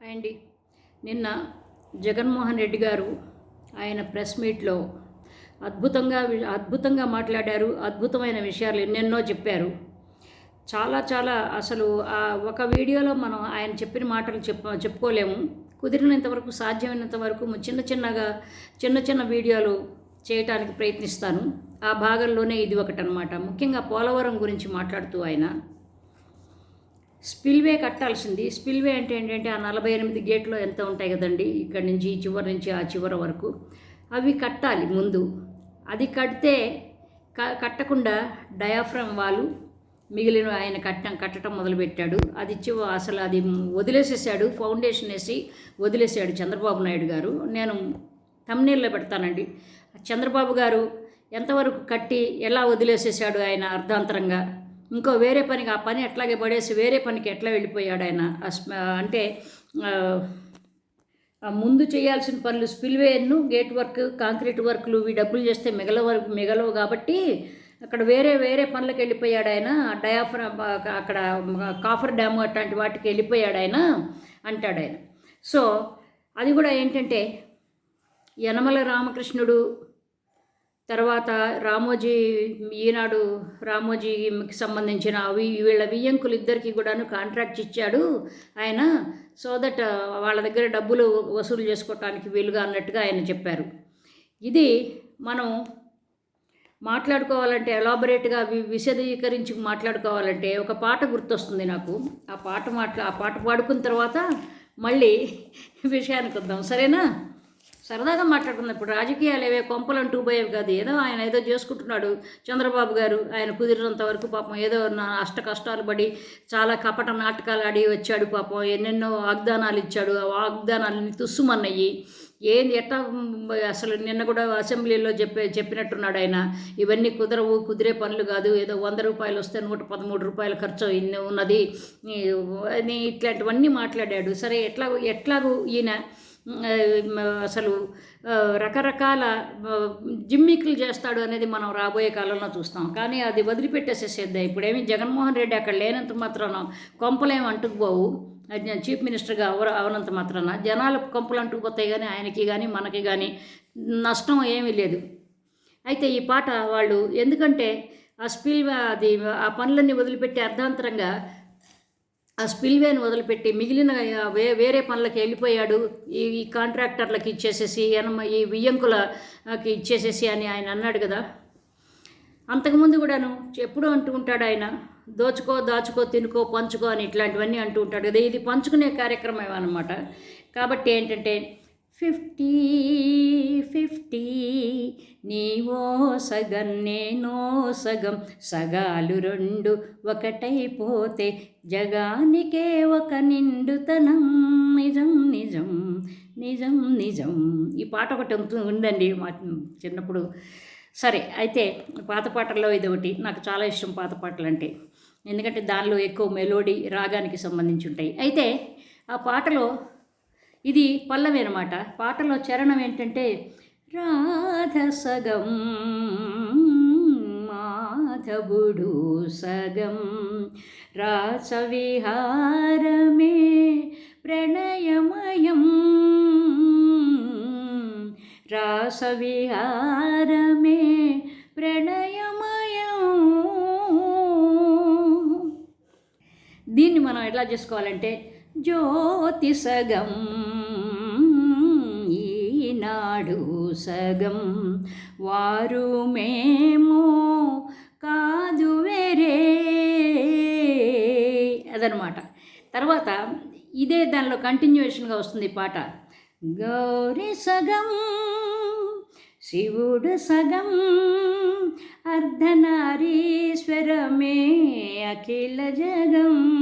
Hi అండి. నిన్న జగన్మోహన్ రెడ్డి గారు ఆయన ప్రెస్ మీట్లో అద్భుతంగా అద్భుతంగా మాట్లాడారు అద్భుతమైన విషయాలు ఎన్నెన్నో చెప్పారు. చాలా చాలా అసలు ఆ ఒక వీడియోలో మనం ఆయన చెప్పిన మాటలు చెప్ప చెప్పుకోలేము. కుదిరినంత వరకు సాధ్యమైనంత వరకు చిన్న చిన్నగా చిన్న చిన్న వీడియోలు చేయటానికి ప్రయత్నిస్తాను. ఆ భాగంలోనే ఇది ఒకటనమాట ముఖ్యంగా పోలవరం గురించి మాట్లాడుతూ ఆయన స్పిల్వే కట్టాల్సింది. స్పిల్వే అంటే ఏంటంటే ఆ నలభై ఎనిమిది గేట్లు ఎంత ఉంటాయి కదండి? ఇక్కడి నుంచి ఈ చివరి నుంచి ఆ చివరి వరకు. అవి కట్టాలి ముందు. అది కడితే క కట్టకుండా డయాఫ్రమ్ వాళ్ళు మిగిలిన ఆయన కట్టం కట్టడం మొదలుపెట్టాడు. అది అసలు అది వదిలేసేసాడు. ఫౌండేషన్ వేసి వదిలేసాడు చంద్రబాబు నాయుడు గారు. నేను తమ్నీళ్ళలో పెడతానండి. చంద్రబాబు గారు ఎంతవరకు కట్టి ఎలా వదిలేసేసాడు ఆయన అర్ధాంతరంగా? ఇంకో వేరే పనికి ఆ పని ఎట్లాగే పడేసి వేరే పనికి ఎట్లా వెళ్ళిపోయాడు ఆయన? అంటే ముందు చేయాల్సిన పనులు స్పిల్వేను గేట్ వర్క్ కాంక్రీట్ వర్క్లు ఇవి డబ్బులు చేస్తే మిగల వరకు మిగలవు కాబట్టి అక్కడ వేరే వేరే పనులకు వెళ్ళిపోయాడు ఆయన. డయాఫ్రా అక్కడ కాఫర్ డ్యాము అట్లాంటి వాటికి వెళ్ళిపోయాడు ఆయన అంటాడు ఆయన. సో అది కూడా ఏంటంటే యనమల రామకృష్ణుడు తర్వాత రామోజీ ఈనాడు రామోజీకి సంబంధించిన అవి వీళ్ళ వియ్యంకులు ఇద్దరికి కూడాను కాంట్రాక్ట్ ఇచ్చాడు. ఆయన సో దట్ వాళ్ళ దగ్గర డబ్బులు వసూలు చేసుకోవటానికి వీలుగా అన్నట్టుగా ఆయన చెప్పారు. ఇది మనం మాట్లాడుకోవాలంటే ఎలాబరేట్గా విశదీకరించి మాట్లాడుకోవాలంటే ఒక పాట గుర్తొస్తుంది నాకు. ఆ పాట మాట్లా ఆ పాట పాడుకున్న తర్వాత మళ్ళీ విషయానికి వద్దాం సరేనా? సరదాగా మాట్లాడుకుందాం ఇప్పుడు రాజకీయాలు ఏవే కొంపలు అంటూ పోయేవి కాదు. ఏదో ఆయన ఏదో చేసుకుంటున్నాడు చంద్రబాబు గారు ఆయన కుదిరినంత వరకు పాపం ఏదో నా అష్ట కష్టాలు పడి చాలా కపట నాటకాలు ఆడి వచ్చాడు పాపం. ఎన్నెన్నో వాగ్దానాలు ఇచ్చాడు. ఆ వాగ్దానాలని తుస్సుమన్నయ్యి. ఏంది ఎట్టా అసలు నిన్న కూడా అసెంబ్లీలో చెప్పే చెప్పినట్టున్నాడు ఆయన. ఇవన్నీ కుదరవు కుదిరే పనులు కాదు. ఏదో వంద రూపాయలు వస్తే నూట పదమూడు రూపాయల ఖర్చు ఇన్ని ఉన్నది. అని ఇట్లాంటివన్నీ మాట్లాడాడు. సరే ఎట్లా ఎట్లాగూ ఈయన అసలు రకరకాల జిమ్మిక్లు జిమ్మికులు చేస్తాడు అనేది మనం రాబోయే కాలంలో చూస్తాం. కానీ అది వదిలిపెట్టేసేసేద్దాం. ఇప్పుడేమి జగన్మోహన్ రెడ్డి అక్కడ లేనంత మాత్రాన కొంపలేం అంటుకుపోవు. అది చీఫ్ మినిస్టర్గా అవర అవనంత మాత్రాన. జనాల కొంపలు అంటుకుపోతాయి కానీ ఆయనకి కానీ మనకి కానీ నష్టం ఏమీ లేదు. అయితే ఈ పాట వాళ్ళు ఎందుకంటే ఆ స్పిల్ అది ఆ పనులన్నీ వదిలిపెట్టి అర్ధాంతరంగా ఆ స్పిల్వేని వదిలిపెట్టి మిగిలిన వే వేరే పనులకి వెళ్ళిపోయాడు. ఈ ఈ కాంట్రాక్టర్లకు ఇచ్చేసేసి ఎనమ ఈ వియ్యంకులకి ఇచ్చేసేసి అని ఆయన అన్నాడు కదా. అంతకుముందు కూడాను ఎప్పుడూ అంటూ ఉంటాడు ఆయన దోచుకో దాచుకో తినుకో పంచుకో అని ఇట్లాంటివన్నీ అంటూ ఉంటాడు కదా. ఇది పంచుకునే కార్యక్రమం అనమాట కాబట్టి ఏంటంటే ఫిఫ్టీ ఫిఫ్టీ. నీవో సగం నేనో సగం. సగాలు రెండు ఒకటైపోతే జగానికే ఒక నిండుతనం. నిజం నిజం నిజం నిజం. ఈ పాట ఒకటి ఉందండి మా చిన్నప్పుడు. సరే అయితే పాత పాటల్లో ఇది ఒకటి. నాకు చాలా ఇష్టం పాత పాటలు అంటే. ఎందుకంటే దానిలో ఎక్కువ మెలోడీ రాగానికి సంబంధించి ఉంటాయి. అయితే ఆ పాటలో ఇది పల్లవి అనమాట పాటలో చరణం ఏంటంటే రాధ సగం మాధవుడు సగం రాసవిహారమే ప్రణయమయం రాసవిహారమే ప్రణయమయం. దీన్ని మనం ఎలా చేసుకోవాలంటే జ్యోతి సగం ఈనాడు సగం. వారు మేము కాదు వేరే. అదనమాట. తర్వాత ఇదే దానిలో కంటిన్యూషన్గా వస్తుంది పాట. గౌరి సగం శివుడు సగం అర్ధనారీశ్వరమే అఖిల జగం.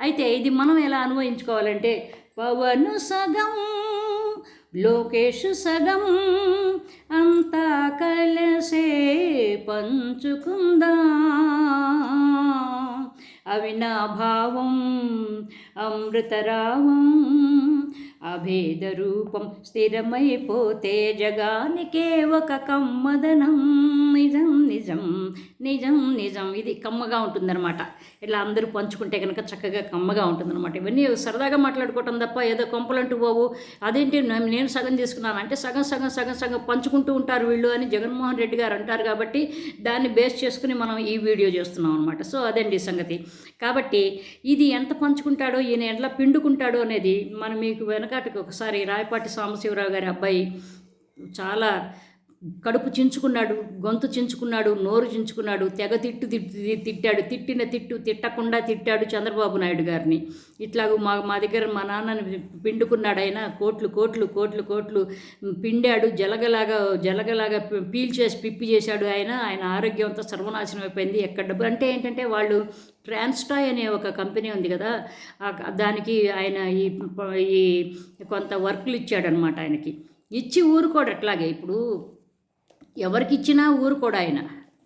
అయితే ఇది మనం ఎలా అనుభవించుకోవాలంటే పవను సగం లోకేషు సగం అంతా కలసే పంచుకుందా. అవినాభావం అమృతరావం అభేద రూపం స్థిరమైపోతే జగానికే ఒక కమ్మదనం. నిజం నిజం నిజం నిజం. ఇది కమ్మగా ఉంటుందన్నమాట. ఇట్లా అందరూ పంచుకుంటే కనుక చక్కగా కమ్మగా ఉంటుందన్నమాట. ఇవన్నీ సరదాగా మాట్లాడుకోవటం తప్ప ఏదో కొంపలంటూ పోవు. అదేంటి నేను సగం తీసుకున్నాను అంటే సగం సగం సగం సగం పంచుకుంటూ ఉంటారు వీళ్ళు అని జగన్మోహన్ రెడ్డి గారు అంటారు కాబట్టి దాన్ని బేస్ చేసుకుని మనం ఈ వీడియో చేస్తున్నాం అనమాట సో అదండి సంగతి. కాబట్టి ఇది ఎంత పంచుకుంటాడో ఈయన ఎట్లా పిండుకుంటాడో అనేది మనం మీకు వెనక వెనకాటికి ఒకసారి రాయపాటి సాంబశివరావు గారి అబ్బాయి చాలా కడుపు చించుకున్నాడు గొంతు చించుకున్నాడు నోరు చించుకున్నాడు తెగ తిట్టు తిట్టి తిట్టాడు తిట్టిన తిట్టు తిట్టకుండా తిట్టాడు చంద్రబాబు నాయుడు గారిని. ఇట్లాగూ మా మా దగ్గర మా నాన్నని పిండుకున్నాడు ఆయన కోట్లు కోట్లు కోట్లు కోట్లు పిండాడు జలగలాగా జలగలాగా పీల్చేసి పిప్పి చేశాడు ఆయన. ఆయన ఆరోగ్యం అంతా సర్వనాశనం అయిపోయింది. ఎక్కడ డబ్బు అంటే ఏంటంటే వాళ్ళు ట్రాన్స్టాయ్ అనే ఒక కంపెనీ ఉంది కదా దానికి ఆయన ఈ ఈ కొంత వర్క్లు ఇచ్చాడనమాట ఆయనకి. ఇచ్చి ఊరుకోడు అట్లాగే. ఇప్పుడు ఎవరికి ఇచ్చినా ఊరు కూడా ఆయన.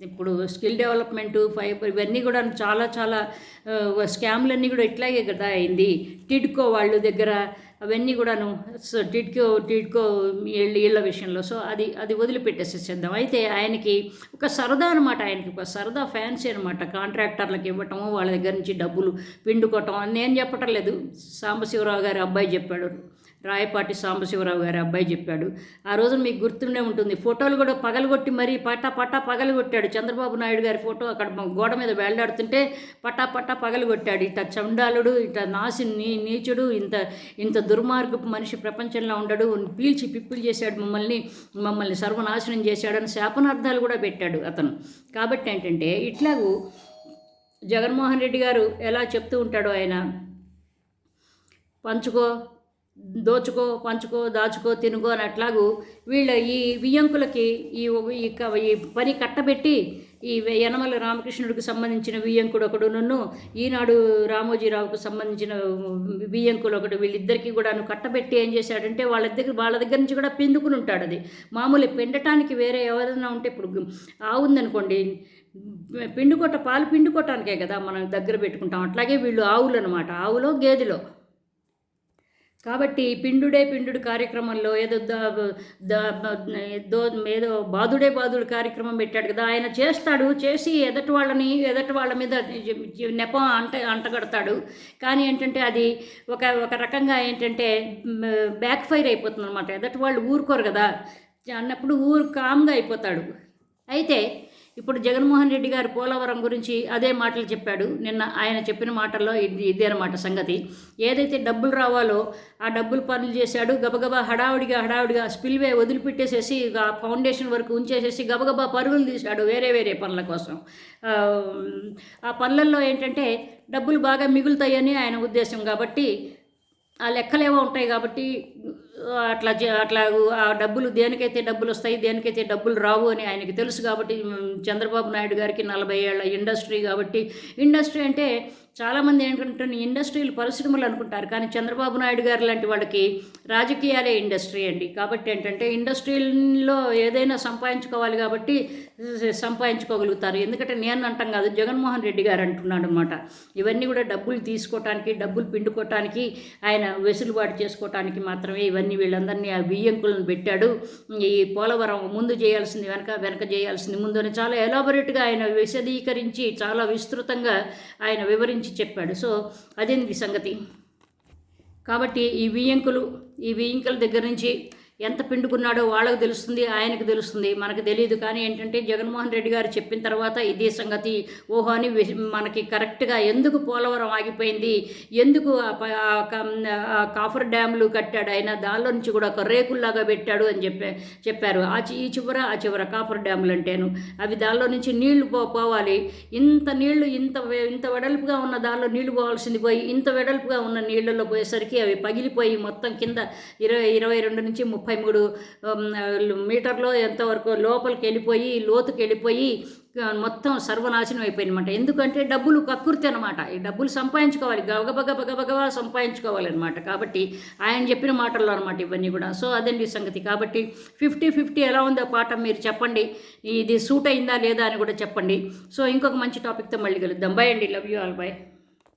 ఇప్పుడు స్కిల్ డెవలప్మెంట్ ఫైబర్ ఇవన్నీ కూడా చాలా చాలా స్కామ్లన్నీ కూడా ఇట్లాగే కదా అయింది. టిడ్కో వాళ్ళు దగ్గర అవన్నీ కూడాను సో టిడ్కో టిడ్కో వీళ్ళ వీళ్ళ విషయంలో. సో అది అది వదిలిపెట్టేసేసేద్దాం. అయితే ఆయనకి ఒక సరదా అనమాట ఆయనకి ఒక సరదా ఫ్యాన్సీ అనమాట కాంట్రాక్టర్లకు ఇవ్వటము వాళ్ళ దగ్గర నుంచి డబ్బులు పిండుకోవటం అని నేను చెప్పటం లేదు. సాంబశివరావు గారి అబ్బాయి చెప్పాడు. రాయపాటి సాంబశివరావు గారి అబ్బాయి చెప్పాడు. ఆ రోజు మీకు గుర్తుండే ఉంటుంది ఫోటోలు కూడా పగలగొట్టి మరీ పటా పటా పగలగొట్టాడు. చంద్రబాబు నాయుడు గారి ఫోటో అక్కడ గోడ మీద వేలాడుతుంటే పటా పటా పగలగొట్టాడు. ఇట చండాలుడు ఇట నాసి నీ నీచుడు ఇంత ఇంత దుర్మార్గపు మనిషి ప్రపంచంలో ఉండడు. పీల్చి పిప్పులు చేశాడు మమ్మల్ని మమ్మల్ని సర్వనాశనం చేశాడని శాపనార్థాలు కూడా పెట్టాడు అతను. కాబట్టి ఏంటంటే ఇట్లాగూ జగన్మోహన్ రెడ్డి గారు ఎలా చెప్తూ ఉంటాడో ఆయన పంచుకో దోచుకో పంచుకో దాచుకో తినుకో అని అట్లాగూ వీళ్ళ ఈ వియ్యంకులకి ఈ ఈ క- ఈ పని కట్టబెట్టి ఈ యనమల రామకృష్ణుడికి సంబంధించిన వియ్యంకుడు ఒకడు నన్ను ఈనాడు రామోజీరావుకు సంబంధించిన వియ్యంకులు ఒకడు వీళ్ళిద్దరికీ కూడాను కట్టబెట్టి ఏం చేశాడంటే వాళ్ళ దగ్గర వాళ్ళ దగ్గర నుంచి కూడా పిండుకుని ఉంటాడు అది. మామూలు పిండటానికి వేరే ఎవరైనా ఉంటే ఇప్పుడు ఆవుందనుకోండి పిండుకోట పాలు పిండుకోవటానికే కదా మనం దగ్గర పెట్టుకుంటాం. అట్లాగే వీళ్ళు ఆవులు అనమాట ఆవులో గేదెలో. కాబట్టి పిండుడే పిండుడు కార్యక్రమంలో ఏదో దో ఏదో బాదుడే బాధుడు కార్యక్రమం పెట్టాడు కదా ఆయన చేస్తాడు చేసి ఎదటి వాళ్ళని ఎదటి వాళ్ళ మీద నెపం అంట అంటగడతాడు. కానీ ఏంటంటే అది ఒక ఒక రకంగా ఏంటంటే బ్యాక్ ఫైర్ అయిపోతుంది అనమాట ఎదటి వాళ్ళు ఊరుకోరు కదా అన్నప్పుడు ఊరు కామ్గా అయిపోతాడు. అయితే ఇప్పుడు జగన్మోహన్ రెడ్డి గారు పోలవరం గురించి అదే మాటలు చెప్పాడు. నిన్న ఆయన చెప్పిన మాటల్లో ఇది ఇదే అనమాట సంగతి. ఏదైతే డబ్బులు రావాలో ఆ డబ్బులు పనులు చేశాడు. గబగబా హడావుడిగా హడావుడిగా స్పిల్వే వదిలిపెట్టేసేసి ఆ ఫౌండేషన్ వరకు ఉంచేసేసి గబగబా పరుగులు తీశాడు వేరే వేరే పనుల కోసం. ఆ, ఆ పనులలో ఏంటంటే డబ్బులు బాగా మిగులుతాయని ఆయన ఉద్దేశం. కాబట్టి ఆ లెక్కలేవో ఉంటాయి కాబట్టి అట్లా అట్లా ఆ డబ్బులు దేనికైతే డబ్బులు వస్తాయి దేనికైతే డబ్బులు రావు అని ఆయనకి తెలుసు కాబట్టి చంద్రబాబు నాయుడు గారికి నలభై ఏళ్ళ ఇండస్ట్రీ కాబట్టి ఇండస్ట్రీ అంటే చాలామంది ఏంటంటే ఇండస్ట్రీలు పరిశ్రమలు అనుకుంటారు కానీ చంద్రబాబు నాయుడు గారు లాంటి వాళ్ళకి రాజకీయాలే ఇండస్ట్రీ అండి. కాబట్టి ఏంటంటే ఇండస్ట్రీలో ఏదైనా సంపాదించుకోవాలి కాబట్టి సంపాదించుకోగలుగుతారు. ఎందుకంటే నేను అంటాం కాదు జగన్మోహన్ రెడ్డి గారు అంటున్నాడు అనమాట ఇవన్నీ కూడా డబ్బులు తీసుకోవటానికి డబ్బులు పిండుకోవటానికి ఆయన వెసులుబాటు చేసుకోవటానికి మాత్రమే ఇవన్నీ వీళ్ళందరినీ ఆ బియ్యంకులను పెట్టాడు. ఈ పోలవరం ముందు చేయాల్సింది వెనక వెనక చేయాల్సింది ముందు అని చాలా ఎలాబొరేట్గా ఆయన విశదీకరించి చాలా విస్తృతంగా ఆయన వివరించి చెప్పాడు. సో అదేంది సంగతి? కాబట్టి ఈ వియ్యంకులు ఈ వియ్యంకుల దగ్గర నుంచి ఎంత పిండుకున్నాడో వాళ్ళకు తెలుస్తుంది ఆయనకు తెలుస్తుంది. మనకు తెలియదు కానీ ఏంటంటే జగన్మోహన్ రెడ్డి గారు చెప్పిన తర్వాత ఇదే సంగతి. ఓహో అని మనకి కరెక్ట్గా ఎందుకు పోలవరం ఆగిపోయింది? ఎందుకు కాఫర్ డ్యాములు కట్టాడు? ఆయన దానిలో నుంచి కూడా ఒక రేకుల్లాగా పెట్టాడు అని చెప్పే చెప్పారు. ఆ ఈ చివర ఆ చివర కాఫర్ డ్యాములు అంటేను. అవి దానిలో నుంచి నీళ్ళు పో పోవాలి. ఇంత నీళ్ళు ఇంత ఇంత వెడల్పుగా ఉన్న దానిలో నీళ్ళు పోవాల్సింది పోయి ఇంత వెడల్పుగా ఉన్న నీళ్ళలో పోయేసరికి అవి పగిలిపోయి మొత్తం కింద ఇరవై ఇరవై రెండు నుంచి ముప్పై మూడు మీటర్లో ఎంతవరకు లోపలికి వెళ్ళిపోయి లోతుకి వెళ్ళిపోయి మొత్తం సర్వనాశనం అయిపోయిందన్నమాట. ఎందుకంటే డబ్బులు కక్కుర్తి అనమాట ఈ డబ్బులు సంపాదించుకోవాలి. గబగబ గబగబా సంపాదించుకోవాలన్నమాట. కాబట్టి ఆయన చెప్పిన మాటల్లో అనమాట ఇవన్నీ కూడా. సో అదండి సంగతి. కాబట్టి ఫిఫ్టీ ఫిఫ్టీ ఎలా ఉందో పాఠం మీరు చెప్పండి. ఇది సూట్ అయిందా లేదా అని కూడా చెప్పండి. సో ఇంకొక మంచి టాపిక్తో మళ్ళీ కలుద్దాం. బై అండి. Love you all by